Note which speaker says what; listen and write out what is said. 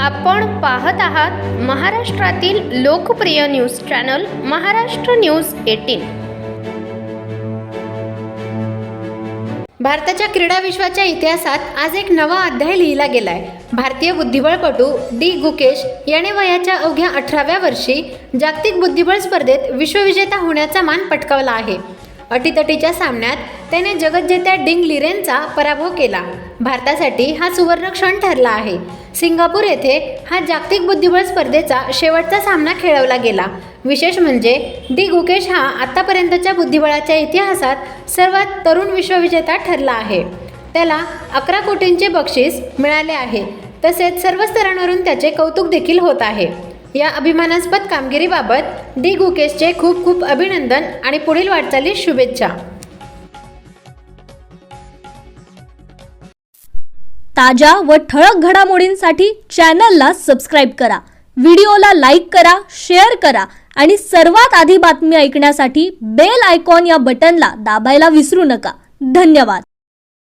Speaker 1: आपण पाहत आहात महाराष्ट्रातील लोकप्रिय news channel Maharashtra news eighteen. भारताच्या क्रीडा विश्वाच्या इतिहासात आज एक नवा अध्याय लिहिला गेलाय. भारतीय बुद्धिबळपटू डी गुकेश याने वयाच्या अवघ्या अठराव्या वर्षी जागतिक बुद्धिबळ स्पर्धेत विश्वविजेता होण्याचा मान पटकावला आहे. अटीतटीच्या सामन्यात त्याने जगज्जेत्या डिंग लिरेनचा पराभव केला. भारतासाठी हा सुवर्ण क्षण ठरला आहे. सिंगापूर येथे हा जागतिक बुद्धिबळ स्पर्धेचा शेवटचा सामना खेळवला गेला. विशेष म्हणजे डी गुकेश हा आतापर्यंतच्या बुद्धिबळाच्या इतिहासात सर्वात तरुण विश्वविजेता ठरला आहे. त्याला अकरा कोटींचे बक्षीस मिळाले आहे. तसेच सर्व स्तरांवरून त्याचे कौतुक देखील होत आहे. या अभिमानास्पद कामगिरीबाबत डी गुकेशचे खूप खूप अभिनंदन आणि पुढील वाटचालीस शुभेच्छा.
Speaker 2: ताज्या व ठळक घडामोडींसाठी चॅनलला सबस्क्राईब करा व्हिडिओला लाईक करा शेअर करा आणि सर्वात आधी बातमी ऐकण्यासाठी बेल आयकॉन या बटनला दाबायला विसरू नका. धन्यवाद.